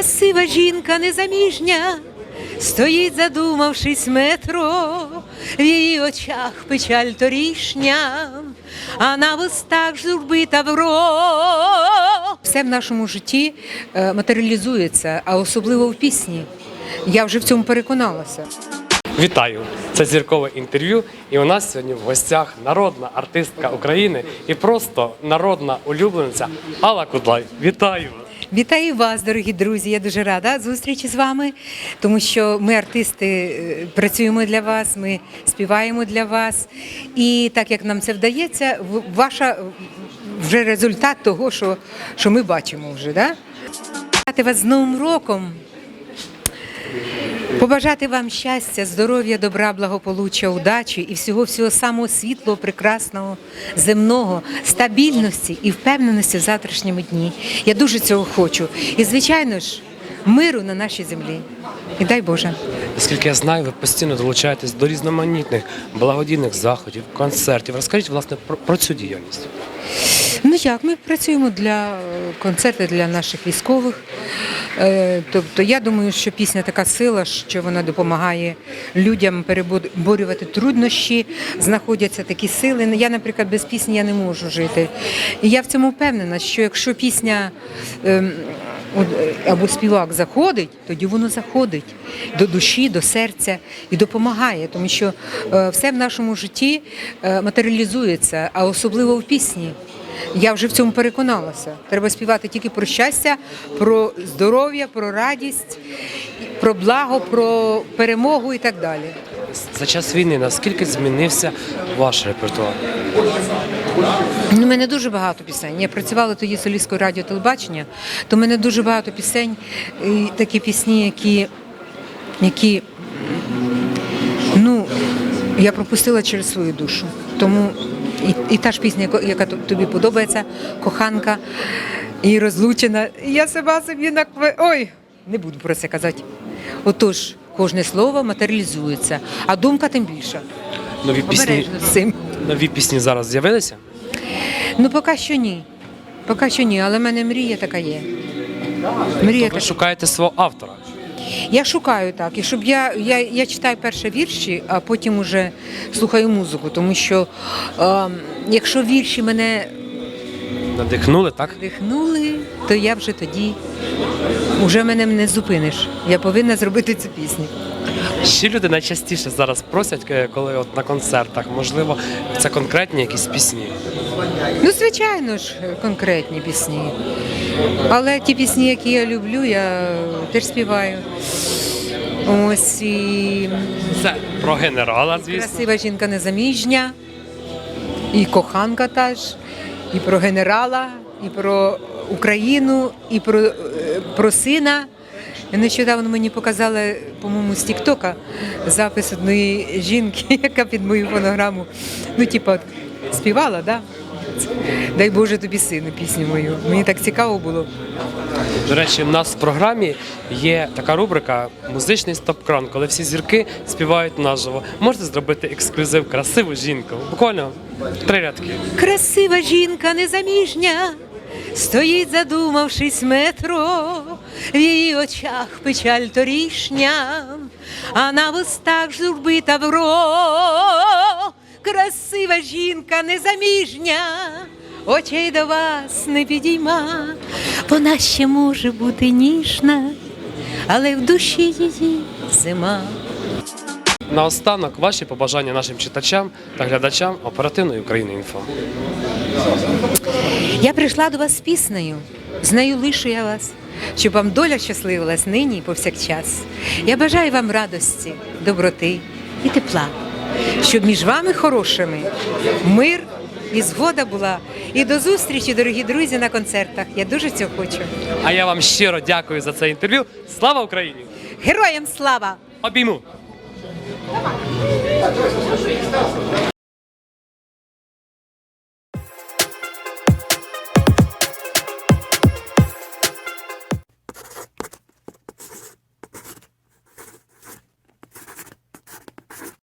Красива жінка незаміжня, стоїть, задумавшись метро, в її очах печаль торішня, а на вустах журби тавро. Все в нашому житті е, матеріалізується, а особливо в пісні. Я вже в цьому переконалася. Вітаю! Це зіркове інтерв'ю. І у нас сьогодні в гостях народна артистка України і просто народна улюблениця Алла Кудлай. Вітаю! Вітаю вас, дорогі друзі. Я дуже рада зустрічі з вами, тому що ми, артисти, е, працюємо для вас, ми співаємо для вас. І так як нам це вдається, ваша вже результат того, що, що ми бачимо вже. Да? Вас з Новим роком. Побажати вам щастя, здоров'я, добра, благополуччя, удачі і всього всього самого світлого, прекрасного, земного, стабільності і впевненості в завтрашньому дні. Я дуже цього хочу. І, звичайно ж, миру на нашій землі. І дай Боже. Наскільки я знаю, ви постійно долучаєтесь до різноманітних благодійних заходів, концертів. Розкажіть власне про, про цю діяльність. Ну як, ми працюємо для е, концертів для наших військових. Е, Тобто я думаю, що пісня така сила, що вона допомагає людям переборювати труднощі, знаходяться такі сили. Я, наприклад, без пісні я не можу жити. І я в цьому впевнена, що якщо пісня ем, або співак заходить, тоді воно заходить до душі, до серця і допомагає, тому що е, все в нашому житті е, матеріалізується, а особливо в пісні. Я вже в цьому переконалася. Треба співати тільки про щастя, про здоров'я, про радість, про благо, про перемогу і так далі. За час війни наскільки змінився ваш репертуар? Ну, У мене дуже багато пісень. Я працювала тоді солісткою радіо телебачення, то в мене дуже багато пісень, такі пісні, які, які ну, я пропустила через свою душу. Тому і, і та ж пісня, яка- тобі подобається, коханка і розлучена. Я сама собі на Ой, не буду про це казати. Отож, кожне слово матеріалізується, а думка тим більша. Нові пісні, Обережно з цим. нові пісні зараз з'явилися? Ну, поки що ні. Поки що ні, але в мене мрія така є. Мрія Ви така. шукаєте свого автора. Я шукаю так. І щоб я, я, я читаю перше вірші, а потім уже слухаю музику. Тому що е, якщо вірші мене Надихнули, так? вдихнули, то я вже тоді вже мене не зупиниш. Я повинна зробити цю пісню. Ще люди найчастіше зараз просять, е, коли от на концертах, можливо, це конкретні якісь пісні. Ну, звичайно ж, конкретні пісні. Але ті пісні, які я люблю, я теж співаю. Ось і Це про генерала, звісно. красива жінка незаміжня, і коханка теж, і про генерала, і про Україну, і про, е, про сина. Нещодавно мені показали, по-моєму, з Тіктока запис одної жінки, яка під мою фонограму, ну, типа, співала, да? Дай Боже тобі сину, пісню мою. Мені так цікаво було. До речі, в нас в програмі є така рубрика Музичний стоп-кран, коли всі зірки співають наживо. Можете зробити ексклюзив красиву жінку. Буквально три рядки. Красива жінка незаміжня, стоїть, задумавшись метро, в її очах печаль торішня, а на вустах журби тавро. Красива жінка незаміжня, очей до вас не підійма, вона ще може бути ніжна, але в душі її зима. Наостанок ваші побажання нашим читачам та глядачам оперативної України інфо. Я прийшла до вас з піснею, з нею лишу я вас, щоб вам доля щасливилась нині і повсякчас. Я бажаю вам радості, доброти і тепла, щоб між вами хорошими мир і згода була. І до зустрічі, дорогі друзі, на концертах. Я дуже цього хочу. А я вам щиро дякую за це інтерв'ю. Слава Україні! Героям слава! Обійму!